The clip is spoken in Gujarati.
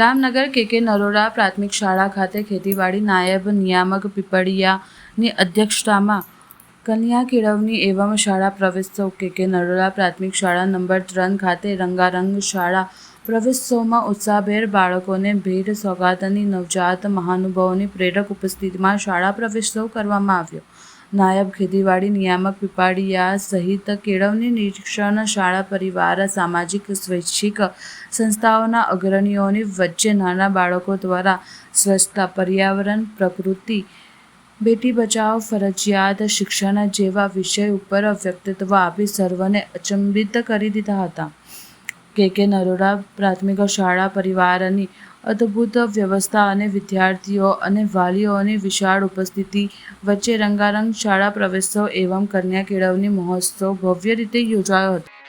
દામનગર કે કે નરોડા પ્રાથમિક શાળા ખાતે ખેતીવાડી નાયબ નિયામક પીપળિયાની અધ્યક્ષતામાં કન્યા કેળવણી એવમ શાળા પ્રવેશોત્સવ કે કે નરોડા પ્રાથમિક શાળા નંબર ત્રણ ખાતે રંગારંગ શાળા પ્રવેશોત્સવમાં ઉત્સાહભેર બાળકોને ભેટ સોગાદની નવજાત મહાનુભાવોની પ્રેરક ઉપસ્થિતિમાં શાળા પ્રવેશોત્સવ કરવામાં આવ્યો. નાયબ ખેતીવાડી, નિયામક પીપાડિયા સહિત કેળવણી નિરીક્ષણ શાળા પરિવાર, સામાજિક, સ્વૈચ્છિક સંસ્થાઓના અગ્રણીઓની વચ્ચે નાના બાળકો દ્વારા સ્વચ્છતા પર્યાવરણ, પ્રકૃતિ, બેટી બચાવો, ફરજિયાત શિક્ષણ જેવા વિષય ઉપર વ્યક્તિત્વ આપી સર્વને અચંબિત કરી દીધા હતા. કે કે નરોડા પ્રાથમિક શાળા પરિવારની અદ્ભુત વ્યવસ્થા અને વિદ્યાર્થીઓ અને વાલીઓની વિશાળ ઉપસ્થિતિ વચ્ચે રંગારંગ શાળા પ્રવેશોત્સવ એવમ કન્યા કેળવણી મહોત્સવ ભવ્ય રીતે યોજાયો હતો.